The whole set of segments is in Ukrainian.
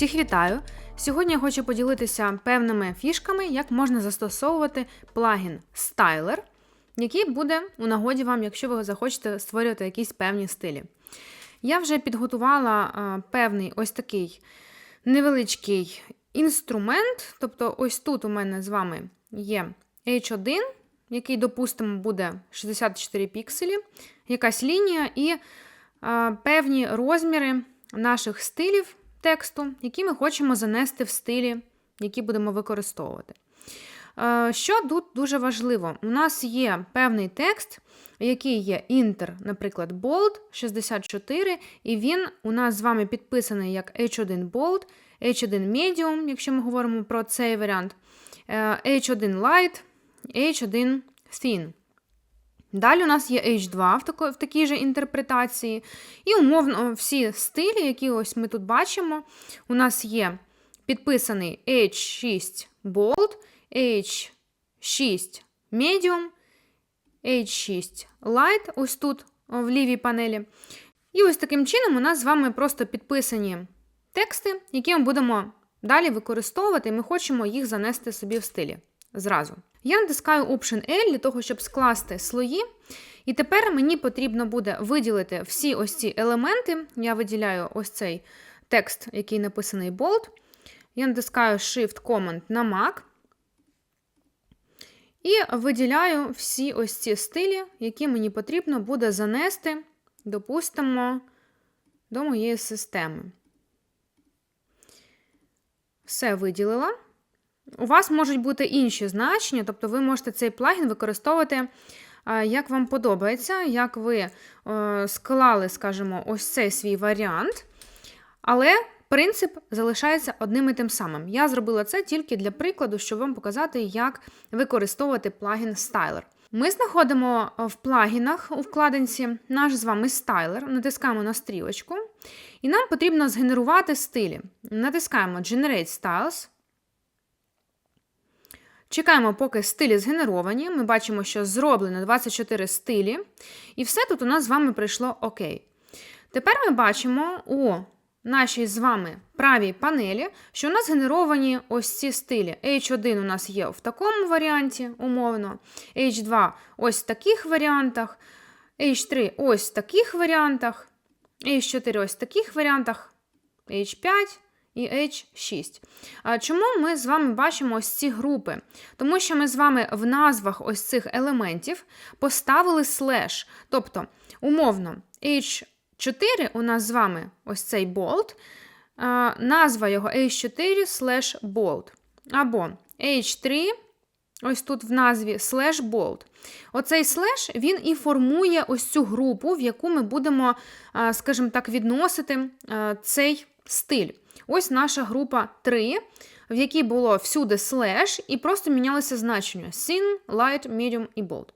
Всіх вітаю! Сьогодні я хочу поділитися певними фішками, як можна застосовувати плагін Styler, який буде у нагоді вам, якщо ви захочете створювати якісь певні стилі. Я вже підготувала певний ось такий невеличкий інструмент. Тобто, ось тут у мене з вами є H1, який, допустимо, буде 64 пікселі, якась лінія і певні розміри наших стилів тексту, які ми хочемо занести в стилі, які будемо використовувати. Е, що тут дуже важливо? У нас є певний текст, який є Inter, наприклад, Bold 64, і він у нас з вами підписаний як H1 Bold, H1 Medium, якщо ми говоримо про цей варіант, е, H1 Light, H1 Thin. Далі у нас є H2 в, тако, в такій же інтерпретації. І умовно всі стилі, які ось ми тут бачимо, у нас є підписаний H6 Bold, H6 Medium, H6 Light, ось тут в лівій панелі. І ось таким чином у нас з вами просто підписані тексти, які ми будемо далі використовувати, і ми хочемо їх занести собі в стилі зразу. Я натискаю Option L для того, щоб скласти слої. І тепер мені потрібно буде виділити всі ось ці елементи. Я виділяю ось цей текст, який написаний Bold. Я натискаю Shift-Command на Mac. І виділяю всі ось ці стилі, які мені потрібно буде занести, допустимо, до моєї системи. Все виділила. У вас можуть бути інші значення, тобто ви можете цей плагін використовувати, як вам подобається, як ви е, склали, скажімо, ось цей свій варіант. Але принцип залишається одним і тим самим. Я зробила це тільки для прикладу, щоб вам показати, як використовувати плагін Styler. Ми знаходимо в плагінах у вкладинці наш з вами стайлер, натискаємо на стрілочку, і нам потрібно згенерувати стилі. Натискаємо Generate Styles. Чекаємо, поки стилі згенеровані. Ми бачимо, що зроблено 24 стилі. І все тут у нас з вами прийшло ОК. Тепер ми бачимо у нашій з вами правій панелі, що у нас генеровані ось ці стилі. H1 у нас є в такому варіанті, умовно, H2 ось в таких варіантах, H3 ось в таких варіантах, H4 ось в таких варіантах, H5 і H6. Чому ми з вами бачимо ось ці групи? Тому що ми з вами в назвах ось цих елементів поставили слеш. Тобто, умовно, H4 у нас з вами ось цей болт, назва його H4 слеш болт. Або H3. Ось тут в назві слеш болт. Оцей слеш він і формує ось цю групу, в яку ми будемо, скажімо так, відносити цей стиль. Ось наша група 3, в якій було всюди слеш, і просто мінялися значення: Thin, Light, Medium і Bold.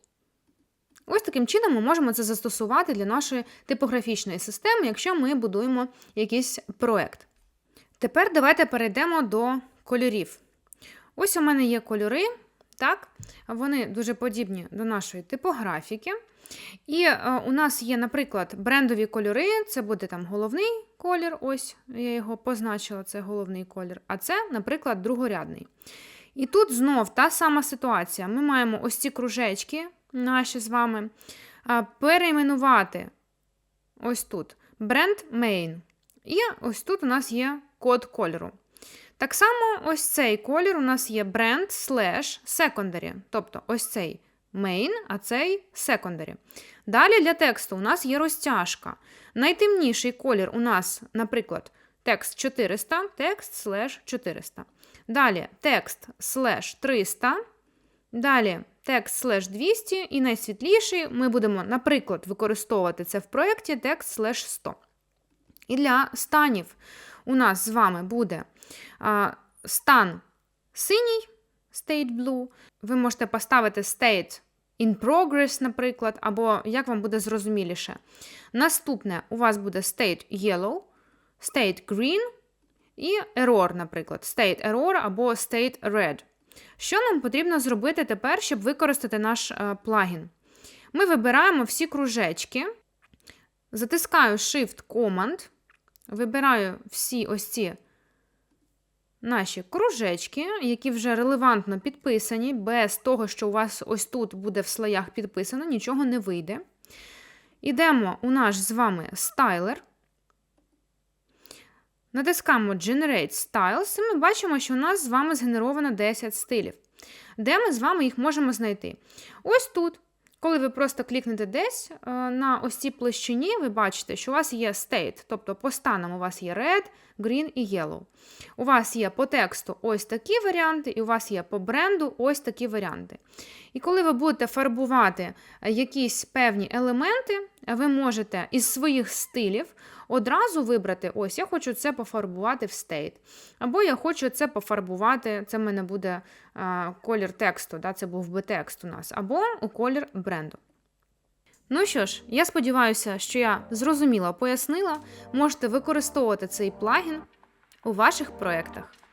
Ось таким чином ми можемо це застосувати для нашої типографічної системи, якщо ми будуємо якийсь проект. Тепер давайте перейдемо до кольорів. Ось у мене є кольори, так? вони дуже подібні до нашої типографіки. І е, у нас є, наприклад, брендові кольори, це буде там головний колір, ось я його позначила, це головний колір, а це, наприклад, другорядний. І тут знов та сама ситуація. Ми маємо ось ці кружечки, наші з вами, перейменувати ось тут бренд main. І ось тут у нас є код кольору. Так само, ось цей колір у нас є бренд slash secondary, тобто ось цей main, а цей secondary. Далі для тексту у нас є розтяжка. Найтемніший колір у нас, наприклад, текст 400, текст слеш 400. Далі текст слеш 300. Далі текст слеш 200. І найсвітліший ми будемо, наприклад, використовувати це в проєкті текст слеш 100. І для станів у нас з вами буде стан синій, state blue. Ви можете поставити state in progress, наприклад, або як вам буде зрозуміліше. Наступне у вас буде state yellow, state green і error, наприклад, state error або state red. Що нам потрібно зробити тепер, щоб використати наш е, плагін? Ми вибираємо всі кружечки, затискаю Shift-Command, вибираю всі ось ці наші кружечки, які вже релевантно підписані, без того, що у вас ось тут буде в слоях підписано, нічого не вийде. Ідемо у наш з вами стайлер. Натискаємо Generate Styles, і ми бачимо, що у нас з вами згенеровано 10 стилів. Де ми з вами їх можемо знайти? Ось тут. Коли ви просто клікнете десь е, на ось цій площині, ви бачите, що у вас є state, тобто по станам у вас є red, green і yellow. У вас є по тексту ось такі варіанти, і у вас є по бренду ось такі варіанти. І коли ви будете фарбувати е, якісь певні елементи, ви можете із своїх стилів одразу вибрати: ось я хочу це пофарбувати в стейт. Або я хочу це пофарбувати, це в мене буде а, колір тексту, да, це був би текст у нас, або у колір бренду. Ну що ж, я сподіваюся, що я зрозуміла пояснила, можете використовувати цей плагін у ваших проєктах.